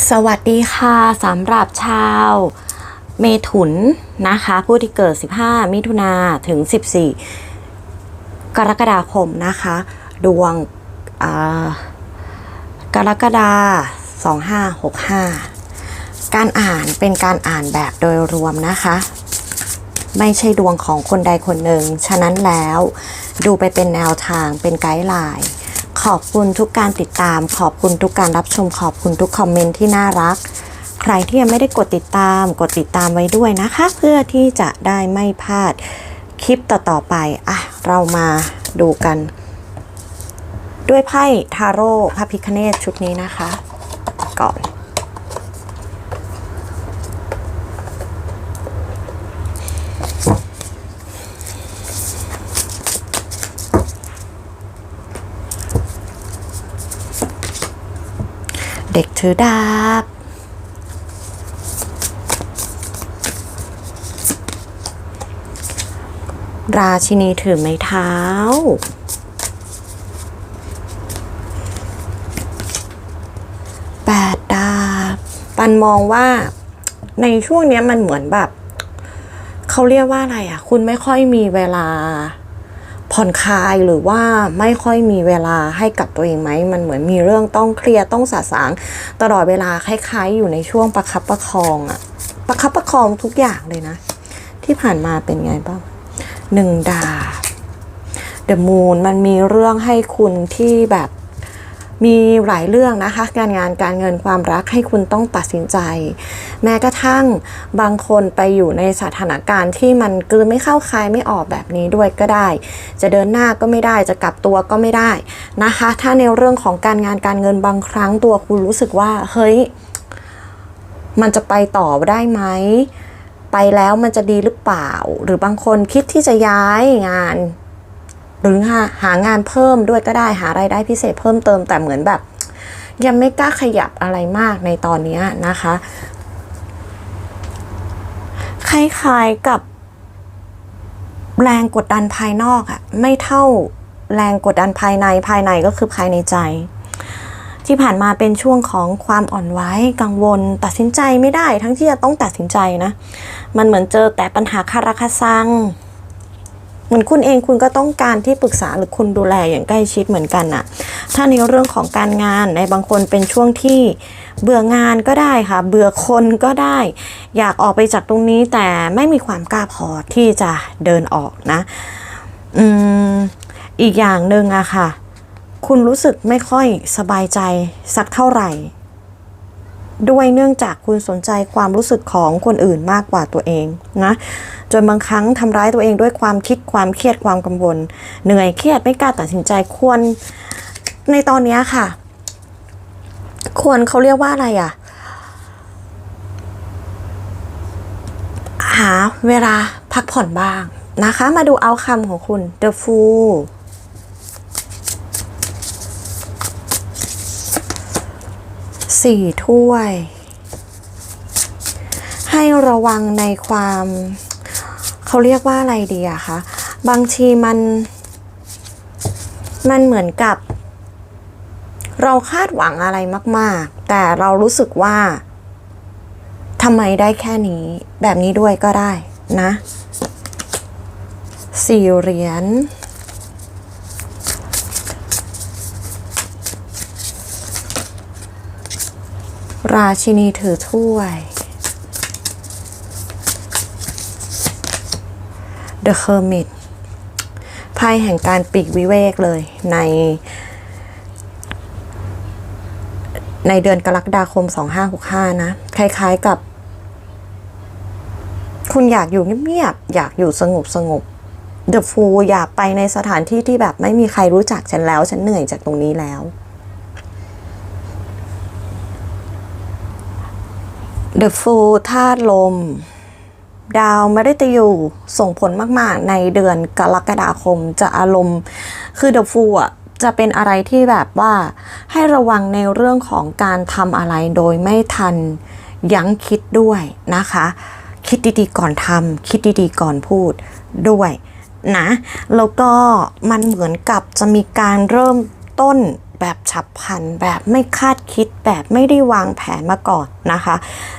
สวัสดีค่ะสำหรับชาวเมถุนนะคะ ผู้ที่เกิด 15 มิถุนาถึง 14 กรกฎาคมนะคะ ดวงอ่ากรกฎา2565 การอ่านเป็นการอ่านแบบโดยรวมนะคะ ไม่ใช่ดวงของคนใดคนหนึ่ง ฉะนั้นแล้วดูไปเป็นแนวทางเป็นไกด์ไลน์ ขอบคุณทุกการติดตาม ขอบคุณทุกการรับชม ขอบคุณทุกคอมเมนต์ที่น่ารัก ใครที่ยังไม่ได้กดติดตาม กดติดตามไว้ด้วยนะคะ เพื่อที่จะได้ไม่พลาดคลิปต่อๆไป อะ เรามาดูกัน ด้วยไพ่ทาโร่พระพิคเนตชุดนี้นะคะ เด็กถือดาบ ราชินีถือไม้เท้า แปดดาบ ปันมองว่าในช่วงนี้มันเหมือนแบบ เขาเรียกว่าอะไรอะ คุณไม่ค่อยมีเวลา ผ่อนคลายหรือว่าไม่ค่อยมีเวลาให้กับตัวเองไหม มันเหมือนมีเรื่องต้องเคลียร์ต้องสะสาง ตลอดเวลาคล้ายๆ อยู่ในช่วงประคับประคองอะประคับประคองทุกอย่างเลยนะ ที่ผ่านมาเป็นไงบ้างหนึ่งดาเดอะมูนมันมีเรื่องให้คุณที่แบบ มีหลายเรื่องนะคะ การงานการเงินความรักให้คุณต้องตัดสินใจ แม้กระทั่งบางคนไปอยู่ในสถานการณ์ที่มันกลืนไม่เข้าคายไม่ออกแบบนี้ด้วยก็ได้ จะเดินหน้าก็ไม่ได้จะกลับตัวก็ไม่ได้นะคะ ถ้าในเรื่องของการงานการเงินบางครั้งตัวคุณรู้สึกว่าเฮ้ยมันจะไปต่อได้ไหมไปแล้วมันจะดีหรือเปล่า หรือบางคนคิดที่จะย้ายงาน หรือหาหางานเพิ่มด้วยก็ได้หารายได้พิเศษเพิ่มเติมแต่เหมือนแบบ ยังไม่กล้าขยับอะไรมากในตอนนี้นะคะคล้ายๆกับแรงกดดันภายนอกอะไม่เท่าแรงกดดันภายในภายในก็คือภายในใจ ที่ผ่านมาเป็นช่วงของความอ่อนไหวกังวล ตัดสินใจไม่ได้ ทั้งที่จะต้องตัดสินใจนะ มันเหมือนเจอแต่ปัญหาคาราคาซัง เหมือนคุณเองคุณก็ต้องการที่ปรึกษาหรือคุณดูแลอย่างใกล้ชิดเหมือนกันน่ะถ้าในเรื่องของการงานในบางคนเป็นช่วงที่เบื่องานก็ได้ค่ะ เบื่อคนก็ได้ อยากออกไปจากตรงนี้แต่ไม่มีความกล้าพอที่จะเดินออกนะ อืมอีกอย่างหนึ่งอะค่ะ คุณรู้สึกไม่ค่อยสบายใจสักเท่าไหร่ ด้วยเนื่องจากคุณสนใจความรู้สึกของคนอื่นมากกว่าตัวเองนะจนบางครั้งทำร้ายตัวเองด้วยความคิดความเครียดความกังวล เหนื่อยเครียดไม่กล้าตัดสินใจควรในตอนนี้ค่ะ ควรเขาเรียกว่าอะไรอะ หาเวลาพักผ่อนบ้างนะคะ มาดูเอาคำของคุณ The Fool สี่ถ้วย ให้ระวังในความ เขาเรียกว่าอะไรดีอะคะบางทีมัน มันเหมือนกับ เราคาดหวังอะไรมาก ๆ แต่เรารู้สึกว่าทำไมได้แค่นี้ แบบนี้ด้วยก็ได้นะสี่เหรียญ ราชินีถือถ้วย The Hermit ไพ่แห่งการปีกวิเวกเลยใน ในเดือนกรกฎาคม 2565 นะ คล้ายๆกับ คุณอยากอยู่เงียบๆ อยากอยู่สงบสงบ The Fool อยากไปในสถานที่ที่แบบไม่มีใครรู้จักฉันแล้ว ฉันเหนื่อยจากตรงนี้แล้ว The Fool ธาตุลม ดาวมฤตยูส่งผลมาก ๆ ในเดือนกรกฎาคมจะอารมณ์ คือ The Fool อะจะเป็นอะไรที่แบบว่าให้ระวังในเรื่องของการทำอะไรโดยไม่ทันยั้งคิดด้วยนะคะ คิดดีๆก่อนทำคิดดีๆก่อนพูดด้วยนะ แล้วก็มันเหมือนกับจะมีการเริ่มต้น แบบฉับพลัน แบบไม่คาดคิดแบบไม่ได้วางแผนมาก่อนนะคะ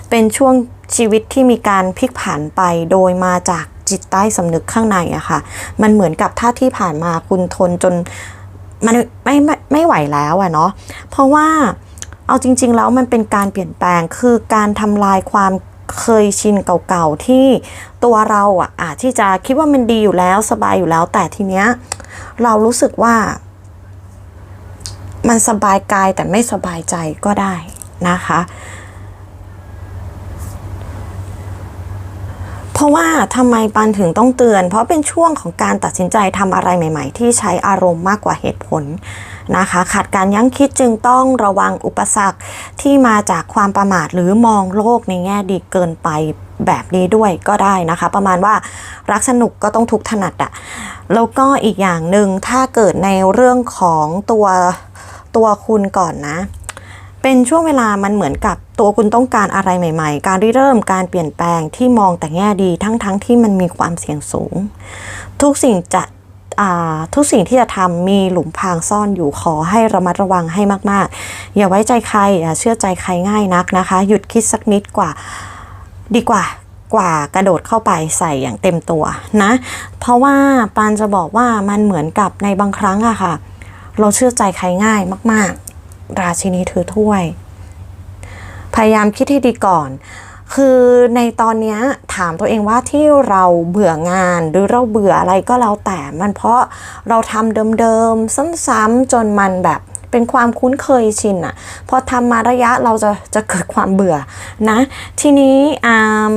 เป็นช่วงชีวิตที่มีการพลิกผันไปโดยมาจากจิตใต้สำนึกข้างในอะค่ะ มันเหมือนกับถ้าที่ผ่านมาคุณทนจนมันไม่ไม่ไม่ไหวแล้วอะเนาะ เพราะว่าเอาจริง ๆ แล้วมันเป็นการเปลี่ยนแปลงคือการทำลายความเคยชินเก่าๆที่ตัวเราอะอาจที่จะคิดว่ามันดีอยู่แล้วสบายอยู่แล้ว แต่ทีเนี้ยเรารู้สึกว่า มันสบายกายแต่ไม่สบายใจก็ได้นะคะ เพราะว่าทำไมปันถึงต้องเตือน เพราะเป็นช่วงของการตัดสินใจทำอะไรใหม่ ๆ ที่ใช้อารมณ์มากกว่าเหตุผลนะคะขาดการยั้งคิดจึงต้องระวังอุปสรรคที่มาจากความประมาทหรือมองโลกในแง่ดีเกินไปแบบนี้ด้วยก็ได้นะคะ ประมาณว่ารักสนุกก็ต้องทุกข์ถนัดอะแล้วก็อีกอย่างหนึ่งถ้าเกิดในเรื่องของตัว ตัวคุณก่อนนะ เป็นช่วงเวลามันเหมือนกับตัวคุณต้องการอะไรใหม่ ๆ การริเริ่มการเปลี่ยนแปลงที่มองแต่แง่ดีทั้งๆทที่มันมีความเสี่ยงสูง ทุกสิ่งจะทุกสิ่งที่จะทำมีหลุมพรางซ่อนอยู่ขอให้ระมัดระวังให้มากๆ อย่าไว้ใจใครอย่าเชื่อใจใครง่ายนักนะคะ หยุดคิดสักนิดกว่าดีกว่ากว่ากระโดดเข้าไปใส่อย่างเต็มตัวนะ เพราะว่าปานจะบอกว่ามันเหมือนกับในบางครั้งอะค่ะ เราเชื่อใจใครง่ายมาก ๆ ราชินีถือถ้วย พยายามคิดให้ดีก่อน คือในตอนนี้ถามตัวเองว่าที่เราเบื่องานหรือเราเบื่ออะไรก็แล้วแต่มันเพราะเราทำเดิม ๆ ซ้ำๆจนมันแบบเป็นความคุ้นเคยชินอะพอทำมาระยะเราจะจะเกิดความเบื่อนะ ทีนี้อ่า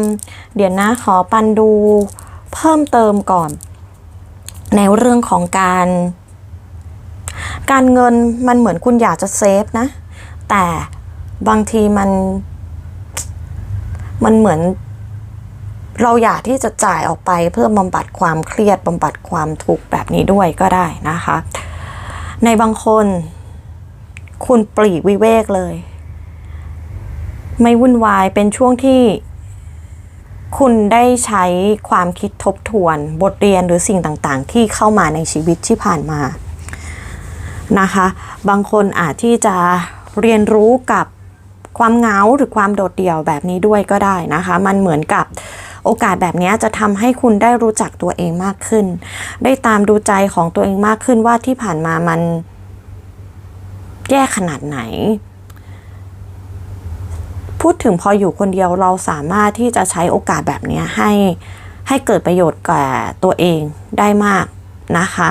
เดี๋ยวนะขอปันดูเพิ่มเติมก่อน ในเรื่องของการ การเงินมันเหมือนคุณอยากจะเซฟนะ แต่บางทีมัน มันเหมือน เราอยากที่จะจ่ายออกไปเพื่อบำบัดความเครียดบำบัดความทุกข์แบบนี้ด้วยก็ได้นะคะ ในบางคน คุณปลีกวิเวกเลย ไม่วุ่นวายเป็นช่วงที่คุณได้ใช้ความคิดทบทวน บทเรียนหรือสิ่งต่างๆ ที่เข้ามาในชีวิตที่ผ่านมา นะคะ บางคนอาจที่จะเรียนรู้กับความเหงาหรือความโดดเดี่ยวแบบนี้ด้วยก็ได้นะคะ มันเหมือนกับโอกาสแบบนี้จะทำให้คุณได้รู้จักตัวเองมากขึ้น ได้ตามดูใจของตัวเองมากขึ้นว่าที่ผ่านมามันแย่ขนาดไหน พูดถึงพออยู่คนเดียวเราสามารถที่จะใช้โอกาสแบบนี้ให้ให้เกิดประโยชน์แก่ตัวเองได้มากนะคะ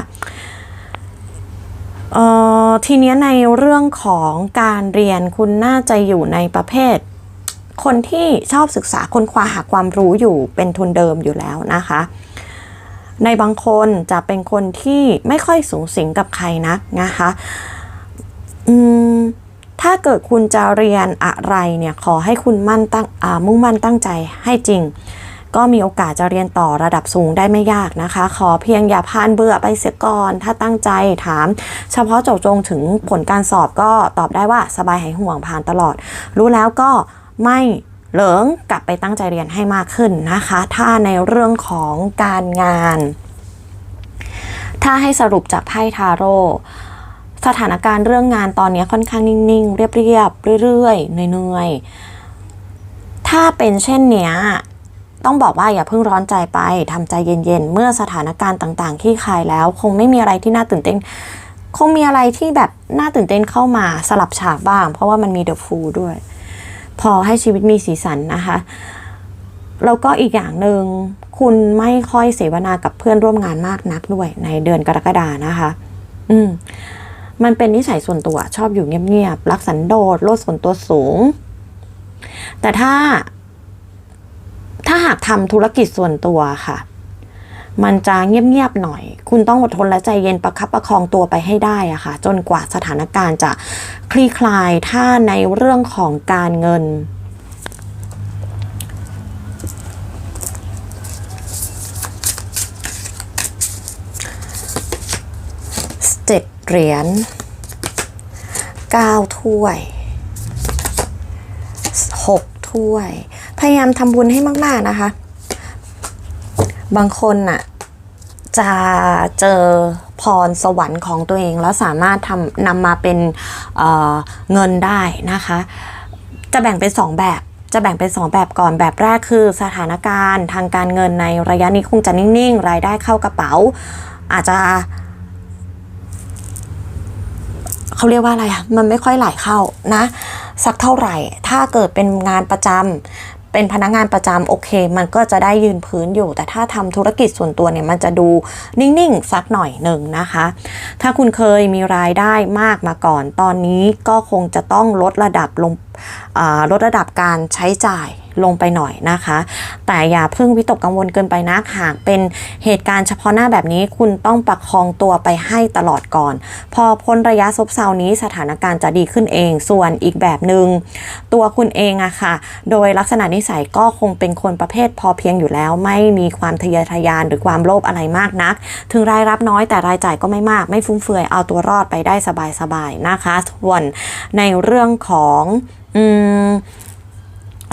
ทีนี้ในเรื่องของการเรียนคุณน่าจะอยู่ในประเภท คนที่ชอบศึกษาค้นคว้าหาความรู้อยู่เป็นทุนเดิมอยู่แล้วนะคะ ในบางคนจะเป็นคนที่ไม่ค่อยสูงสิงกับใครนักนะคะอืมถ้าเกิดคุณจะเรียนอะไรเนี่ยขอให้คุณมั่นตั้งมุ่งมั่นตั้งใจให้จริง ก็มีโอกาสจะเรียนต่อระดับสูงได้ไม่ยากนะคะ ขอเพียงอย่าพานเบื่อไปเสียก่อน ถ้าตั้งใจถาม เฉพาะเจาะจงถึงผลการสอบก็ตอบได้ว่าสบายหายห่วงผ่านตลอด รู้แล้วก็ไม่เหลิงกลับไปตั้งใจเรียนให้มากขึ้นนะคะ ถ้าในเรื่องของการงาน ถ้าให้สรุปจากไพ่ทาโร่สถานการณ์เรื่องงานตอนนี้ค่อนข้างนิ่งๆ เรียบๆเรื่อยๆเหนื่อยๆถ้าเป็นเช่นเนี้ย ต้องบอกว่าอย่าเพิ่งร้อนใจไปทำใจเย็นๆ เมื่อสถานการณ์ต่างๆ ที่คลายแล้ว คงไม่มีอะไรที่น่าตื่นเต้น คงมีอะไรที่แบบน่าตื่นเต้นเข้ามาสลับฉากบ้าง เพราะว่ามันมีเดอะฟูด้วย พอให้ชีวิตมีสีสันนะคะแล้วก็อีกอย่างหนึ่งคุณไม่ค่อยเสวนากับเพื่อนร่วมงานมากนักด้วยในเดือนกรกฎานะคะ อืม มันเป็นนิสัยส่วนตัวชอบอยู่เงียบๆรักสันโดษโลดส่วนตัวสูง แต่ถ้า ถ้าหากทำธุรกิจส่วนตัวค่ะ มันจะเงียบๆหน่อย คุณต้องอดทนและใจเย็นประคับประคองตัวไปให้ได้อะค่ะ จนกว่าสถานการณ์จะคลี่คลายถ้าในเรื่องของการเงินเจ็ดเหรียญเก้าถ้วยหกถ้วย ยายามทำบุญให้มาก ๆนะคะ บางคนน่ะ จะเจอพรสวรรค์ของตัวเอง แล้วสามารถทำนำมาเป็นเเงินได้นะคะ จะแบ่งเป็น2แบบจะแบ่งเป็น 2 แบบก่อนแบบแรกคือสถานการณ์ทางการเงินในระยะนี้คงจะนิ่งๆ รายได้เข้ากระเป๋า อาจจะ เขาเรียกว่าอะไรอะมันไม่ค่อยไหลเข้านะ สักเท่าไหร่ ถ้าเกิดเป็นงานประจำ เป็นพนักงานประจำโอเค มันก็จะได้ยืนพื้นอยู่ แต่ถ้าทำธุรกิจส่วนตัวเนี่ยมันจะดูนิ่งๆ สักหน่อยหนึ่งนะคะ ถ้าคุณเคยมีรายได้มากมาก่อน ตอนนี้ก็คงจะต้องลดระดับลงลดระดับการใช้จ่ายลงไปหน่อยนะคะ แต่อย่าเพิ่งวิตกกังวลเกินไปนักหากเป็นเหตุการณ์เฉพาะหน้าแบบนี้คุณต้องประคองตัวไปให้ตลอดก่อน พอพ้นระยะซบเซานี้สถานการณ์จะดีขึ้นเอง ส่วนอีกแบบหนึง่งตัวคุณเองอะค่ะ โดยลักษณะนิสัยก็คงเป็นคนประเภทพอเพียงอยู่แล้ว ไม่มีความทะเยอทะยานหรือความโลภอะไรมากนัก ถึงรายรับน้อยแต่รายจ่ายก็ไม่มาก ไม่ฟุ่มเฟือยเอาตัวรอดไปได้สบายๆนะคะส่วนในเรื่องของ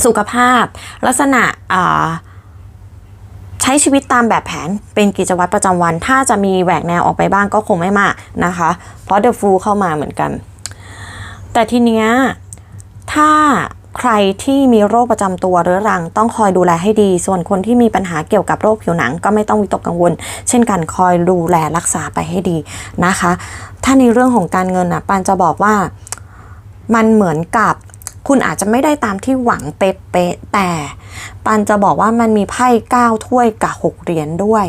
สุขภาพ ลักษณะใช้ชีวิตตามแบบแผนเป็นกิจวัตรประจำวัน ถ้าจะมีแหวกแนวออกไปบ้างก็คงไม่มากนะคะ เพราะเดอะฟูเข้ามาเหมือนกัน แต่ทีเนี้ยถ้าใครที่มีโรคประจำตัวเรื้อรังต้องคอยดูแลให้ดี ส่วนคนที่มีปัญหาเกี่ยวกับโรคผิวหนังก็ไม่ต้องวิตกกังวล เช่นกันคอยดูแลรักษาไปให้ดีนะคะ ถ้าในเรื่องของการเงินอะปานจะบอกว่ามันเหมือนกับ คุณอาจจะไม่ได้ตามที่หวังเป๊ะๆแต่ ปันจะบอกว่ามันมีไพ่เก้าถ้วยกับหกเหรียญด้วย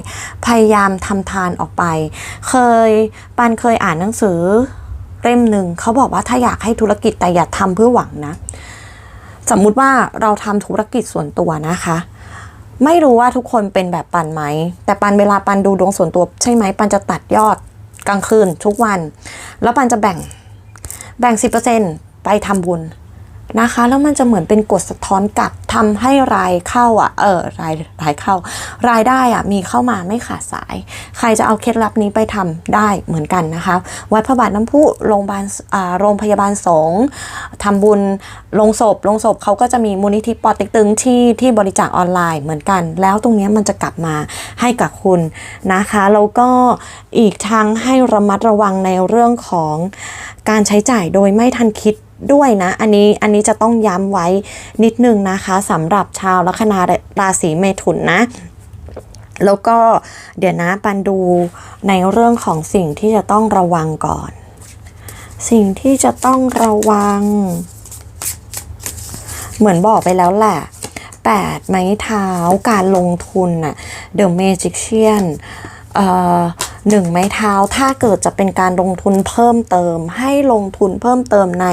พยายามทำทานออกไป เคยปันเคยอ่านหนังสือเล่มหนึ่งเขาบอกว่าถ้าอยากให้ธุรกิจแต่อย่าทำเพื่อหวังนะ สมมุติว่าเราทำธุรกิจส่วนตัวนะคะไม่รู้ว่าทุกคนเป็นแบบปันไหม แต่ปันเวลาปันดูดวงส่วนตัวใช่ไหม ปันจะตัดยอดกลางคืนทุกวัน แล้วปันจะแบ่งแบ่ง 10%ไปทำบุญ นะคะ แล้วมันจะเหมือนเป็นกฎสะท้อนกลับทำให้รายเข้าอะเออรายรายเข้า รายได้อะมีเข้ามาไม่ขาดสาย ใครจะเอาเคล็ดลับนี้ไปทำได้เหมือนกันนะคะ วัดพระบาทน้ำพุโรงพยาบาลอ่าโรงพยาบาลสงฆ์ทำบุญลงศพลงศพเขาก็จะมีมูลนิธิปอเต็กตึงที่ที่บริจาคออนไลน์เหมือนกัน แล้วตรงนี้มันจะกลับมาให้กับคุณนะคะแล้วก็อีกทั้งให้ระมัดระวังในเรื่องของการใช้จ่ายโดยไม่ทันคิด ด้วยนะ อันนี้อันนี้จะต้องย้ำไว้นิดนึงนะคะสำหรับชาวลัคนาราศีเมถุนนะ แล้วก็เดี๋ยวนะปันดูในเรื่องของสิ่งที่จะต้องระวังก่อน สิ่งที่จะต้องระวัง เหมือนบอกไปแล้วแหละ8ไม้เท้าการลงทุนน่ะ The Magician เอ่อ หนึ่งไม้เท้า ถ้าเกิดจะเป็นการลงทุนเพิ่มเติม ให้ลงทุนเพิ่มเติมใน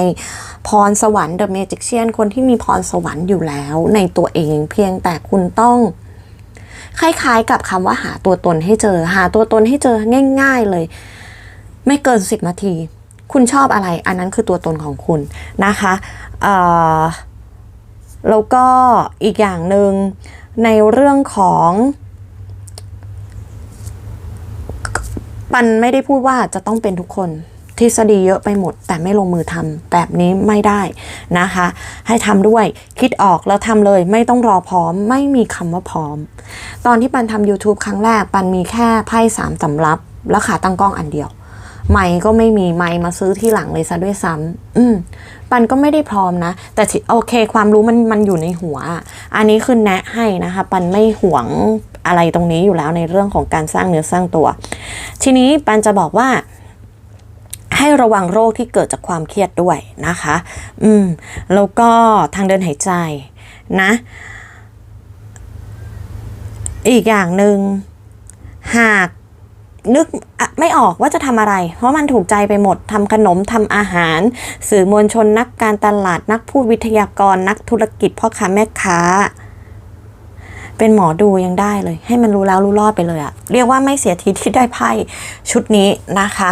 พรสวรรค์ The Magician คนที่มีพรสวรรค์อยู่แล้ว ในตัวเองเพียงแต่คุณต้องคล้ายๆ กับคำว่าหาตัวตนให้เจอ หาตัวตนให้เจอง่าย ๆเลย ไม่เกิน 10 นาที คุณชอบอะไร อันนั้นคือตัวตนของคุณนะคะแล้วก็อีกอย่างหนึ่งในเรื่องของ ปันไม่ได้พูดว่าจะต้องเป็นทุกคนทฤษฎีเยอะไปหมด แต่ไม่ลงมือทำแบบนี้ไม่ได้นะคะ ให้ทำด้วยคิดออกแล้วทำเลยไม่ต้องรอพร้อม ไม่มีคำว่าพร้อม ตอนที่ปันทำ YouTube ครั้งแรก ปันมีแค่ไพ่สามสำรับ แล้วขาตั้งกล้องอันเดียว ไมค์ก็ไม่มีไมค์มาซื้อที่หลังเลยซะด้วยซ้ำอืมปันก็ไม่ได้พร้อมนะ แต่โอเค ความรู้มันมันอยู่ในหัว อันนี้คือแนะให้นะคะ ปันไม่หวง อะไรตรงนี้อยู่แล้วในเรื่องของการสร้างเนื้อสร้างตัว ทีนี้ปันจะบอกว่าให้ระวังโรคที่เกิดจากความเครียดด้วยนะคะ อืม แล้วก็ทางเดินหายใจนะ อีกอย่างหนึ่งหากนึกอะไม่ออกว่าจะทำอะไร เพราะมันถูกใจไปหมดทำขนมทำอาหาร สื่อมวลชนนักการตลาดนักพูดวิทยากรนักธุรกิจพ่อค้าแม่ค้า เป็นหมอดูยังได้เลย ให้มันรู้แล้วรู้รอดไปเลยอะเรียกว่าไม่เสียทีที่ได้ไพ่ชุดนี้นะคะ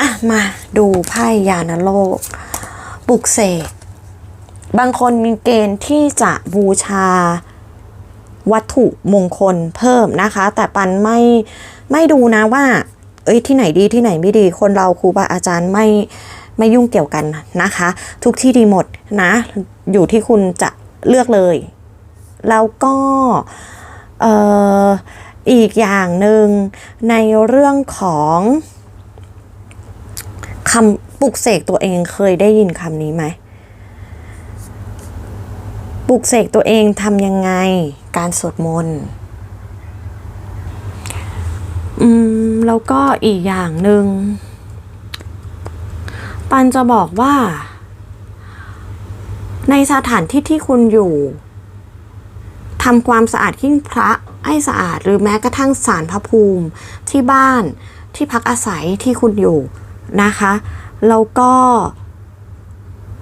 อะมาดูไพ่ยานโลกปลุกเสกบางคนมีเกณฑ์ที่จะบูชาวัตถุมงคลเพิ่มนะคะ แต่ปันไม่ไม่ดูนะว่า เอ้ยที่ไหนดีที่ไหนไม่ดี คนเราครูบาอาจารย์ไม่ไม่ยุ่งเกี่ยวกันนะคะ ทุกที่ดีหมดนะ อยู่ที่คุณจะเลือกเลย แล้วก็เอ่ออีกอย่างหนึ่งในเรื่องของคำปลุกเสกตัวเองเคยได้ยินคำนี้ไหมปลุกเสกตัวเองทำยังไงการสวดมนต์อืมแล้วก็อีกอย่างหนึ่งปันจะบอกว่า ในสถานที่ที่คุณอยู่ ทำความสะอาดหิ้งพระให้สะอาด หรือแม้กระทั่งสารพระภูมิที่บ้านที่พักอาศัยที่คุณอยู่นะคะแล้วก็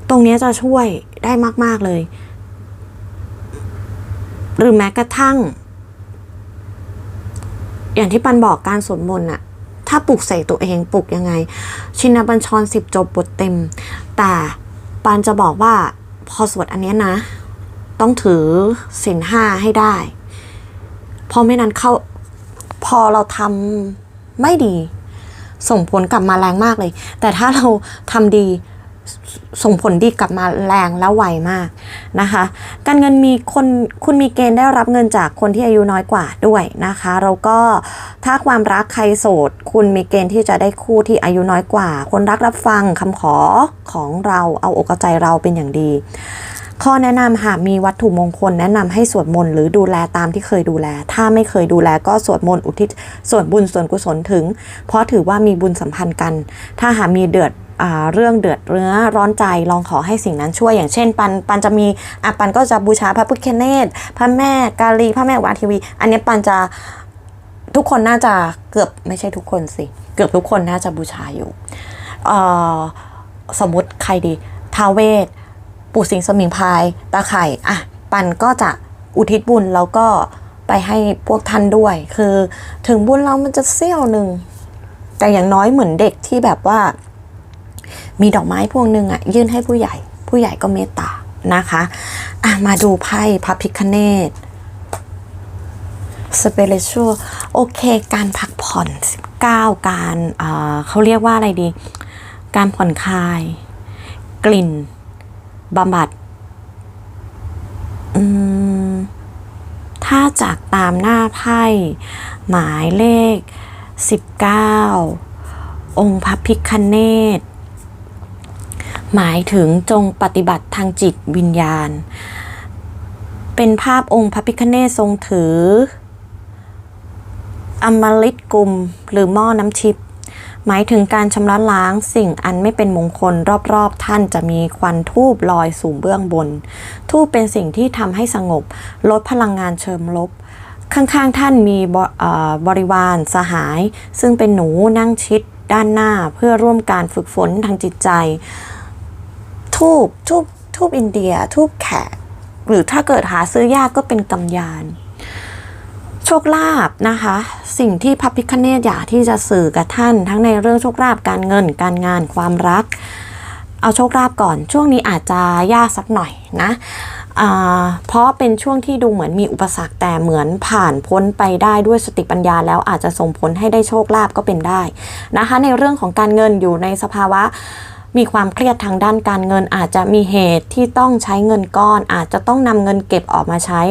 ตรงนี้จะช่วยได้มาก ๆ เลย หรือแม้กระทั่ง อย่างที่ปันบอกการสวดมนต์อะถ้าปลุกใส่ตัวเองปลุกยังไง ชินบัญชรสิบจบบทเต็ม แต่ปันจะบอกว่าพอสวดอันนี้นะ ต้องถือศีลห้าให้ได้ เพราะไม่นั้นเข้าพอเราทำไม่ดี ส่งผลกลับมาแรงมากเลย แต่ถ้าเราทำดีส่งผลดีกลับมาแรงและไวมากนะคะ การเงินมีคนคุณมีเกณฑ์ได้รับเงินจากคนที่อายุน้อยกว่าด้วยนะคะแล้วก็ถ้าความรักใครโสด คุณมีเกณฑ์ที่จะได้คู่ที่อายุน้อยกว่า คนรักรับฟังคำขอของเราเอาอกเอาใจเราเป็นอย่างดี ข้อแนะนำหากมีวัตถุมงคลแนะนำให้สวดมนต์หรือดูแลตามที่เคยดูแล ถ้าไม่เคยดูแลก็สวดมนต์อุทิศส่วนบุญส่วนกุศลถึง เพราะถือว่ามีบุญสัมพันธ์กัน ถ้าหากมีเดือดอเรื่องเดือดเนื้อร้อนใจลองขอให้สิ่งนั้นช่วย อย่างเช่น ปันปันจะมีอะปันก็จะบูชาพระพุทธเนตรพระแม่กาลีพระแม่วาทีวี อันนี้ปันจะทุกคนน่าจะเกือบไม่ใช่ทุกคนสิ เกือบทุกคนน่าจะบูชาอยู่สมมติใครดีท้าวเวส ปู่สิงสมิงพายตาไข่อะปันก็จะอุทิศบุญแล้วก็ไปให้พวกท่านด้วย คือถึงบุญเรามันจะเสี้ยวหนึ่งแต่อย่างน้อยเหมือนเด็กที่แบบว่า มีดอกไม้พวงหนึ่งอะยื่นให้ผู้ใหญ่ ผู้ใหญ่ก็เมตตานะคะอะมาดูไพ่พระพิคเนตสเปเรชัวโอเค การพักผ่อน 19 การเอ่อเขาเรียกว่าอะไรดี การผ่อนคลาย กลิ่น บำบัดถ้าจากตามหน้าไพ่หมายเลข 19 องค์พระพิคเนตหมายถึงจงปฏิบัติทางจิตวิญญาณ เป็นภาพองค์พระพิคเนตทรงถือ อมฤตกุมหรือหม้อน้ำทิพ หมายถึงการชำระล้างสิ่งอันไม่เป็นมงคลรอบๆ ท่านจะมีควันทูบลอยสู่เบื้องบน ทูบเป็นสิ่งที่ทำให้สงบ ลดพลังงานเชิงลบ ข้างๆท่านมีบบริวารสหาย ซึ่งเป็นหนูนั่งชิดด้านหน้าเพื่อร่วมการฝึกฝนทางจิตใจ ทูบทูบทูบอินเดีย ทูบแขกหรือถ้าเกิดหาซื้อยากก็เป็นกำยาน ชคลาภนะคะ สิ่งที่พระพิคเนตอยากที่จะสื่อกับท่าน ทั้งในเรื่องโชคลาภการเงิน การงานความรัก เอาโชคลาภก่อน ช่วงนี้อาจจะยากสักหน่อยนะเพราะเป็นช่วงที่ดูเหมือนมีอุปสรรคแต่เหมือนผ่านพ้นไปได้ด้วยสติปัญญาแล้วอาจจะส่งผลให้ได้โชคลาภก็เป็นได้นะคะ ในเรื่องของการเงินอยู่ในสภาวะ มีความเครียดทางด้านการเงิน อาจจะมีเหตุที่ต้องใช้เงินก้อน อาจจะต้องนำเงินเก็บออกมาใช้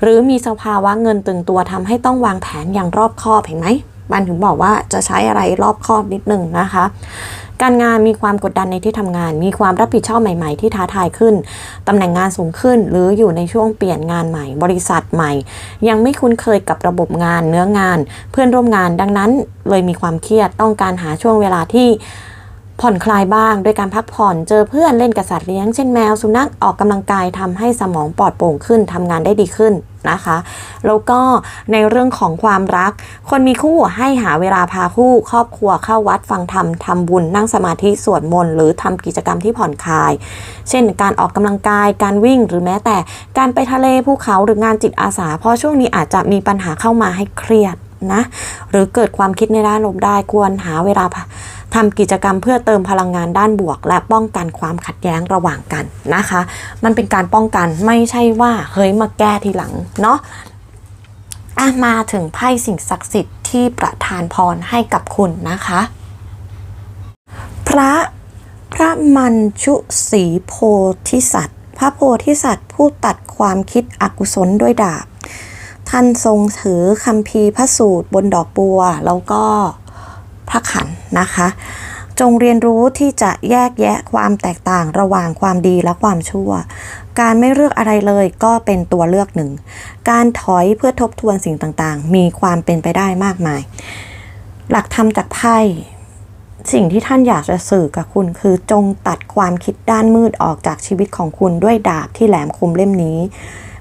หรือมีสภาวะเงินตึงตัวทำให้ต้องวางแผนอย่างรอบคอบเห็นไหมบันถึงบอกว่าจะใช้อะไรรอบคอบนิดหนึ่งนะคะการงานมีความกดดันในที่ทำงาน มีความรับผิดชอบใหม่ ๆ ที่ท้าทายขึ้นตำแหน่งงานสูงขึ้น หรืออยู่ในช่วงเปลี่ยนงานใหม่ บริษัทใหม่ ยังไม่คุ้นเคยกับระบบงานเนื้องาน เพื่อนร่วมงานดังนั้นเลยมีความเครียดต้องการหาช่วงเวลาที่ ผ่อนคลายบ้างโดยการพักผ่อนเจอเพื่อนเล่นกับสัตว์เลี้ยงเช่นแมวสุนัขออกกำลังกายทำให้สมองปลอดโปร่งขึ้นทำงานได้ดีขึ้นนะคะ แล้วก็ในเรื่องของความรัก คนมีคู่ให้หาเวลาพาคู่ ครอบครัวเข้าวัดฟังธรรมทำบุญนั่งสมาธิสวดมนต์หรือทำกิจกรรมที่ผ่อนคลาย เช่น การออกกำลังกายการวิ่งหรือแม้แต่การไปทะเลภูเขาหรืองานจิตอาสา เพราะช่วงนี้อาจจะมีปัญหาเข้ามาให้เครียดนะ หรือเกิดความคิดในด้านลบได้ควรหาเวลา ทำกิจกรรมเพื่อเติมพลังงานด้านบวก และป้องกันความขัดแย้งระหว่างกันนะคะ มันเป็นการป้องกันไม่ใช่ว่าเฮ้ยมาแก้ทีหลังเนาะอะมาถึงไพ่สิ่งศักดิ์สิทธิ์ที่ประทานพรให้กับคุณนะคะ พระพระมัญชุสีโพธิสัตว์ พระโพธิสัตว์ผู้ตัดความคิดอกุศลด้วยดาบ ท่านทรงถือคัมภีร์พระสูตรบนดอกบัว แล้วก็ พระขันนะคะ จงเรียนรู้ที่จะแยกแยะความแตกต่างระหว่างความดีและความชั่ว การไม่เลือกอะไรเลยก็เป็นตัวเลือกหนึ่ง การถอยเพื่อทบทวนสิ่งต่างๆ มีความเป็นไปได้มากมาย หลักธรรมจากไพ่สิ่งที่ท่านอยากจะสื่อกับคุณคือจงตัดความคิดด้านมืดออกจากชีวิตของคุณด้วยดาบที่แหลมคมเล่มนี้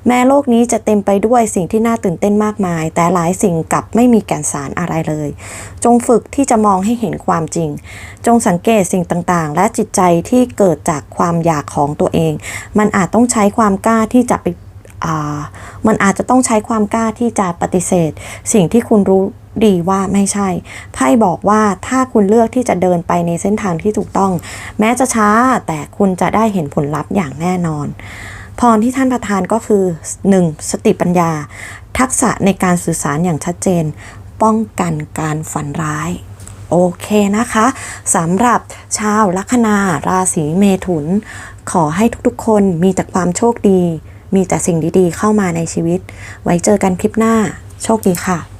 แม้โลกนี้จะเต็มไปด้วยสิ่งที่น่าตื่นเต้นมากมาย แต่หลายสิ่งกลับไม่มีแก่นสารอะไรเลย จงฝึกที่จะมองให้เห็นความจริง จงสังเกตสิ่งต่างๆ และจิตใจที่เกิดจากความอยากของตัวเอง มันอาจต้องใช้ความกล้าที่จะไปมันอาจจะต้องใช้ความกล้าที่จะปฏิเสธ สิ่งที่คุณรู้ดีว่าไม่ใช่ ไพ่บอกว่าถ้าคุณเลือกที่จะเดินไปในเส้นทางที่ถูกต้อง แม้จะช้าแต่คุณจะได้เห็นผลลัพธ์อย่างแน่นอน พรที่ท่านประทานก็คือ 1. สติปัญญา ทักษะในการสื่อสารอย่างชัดเจน ป้องกันการฝันร้ายโอเคนะคะสำหรับชาวลัคนาราศีเมถุน ขอให้ทุกๆคนมีแต่ความโชคดี มีแต่สิ่งดีๆ เข้ามาในชีวิต ไว้เจอกันคลิปหน้า โชคดีค่ะ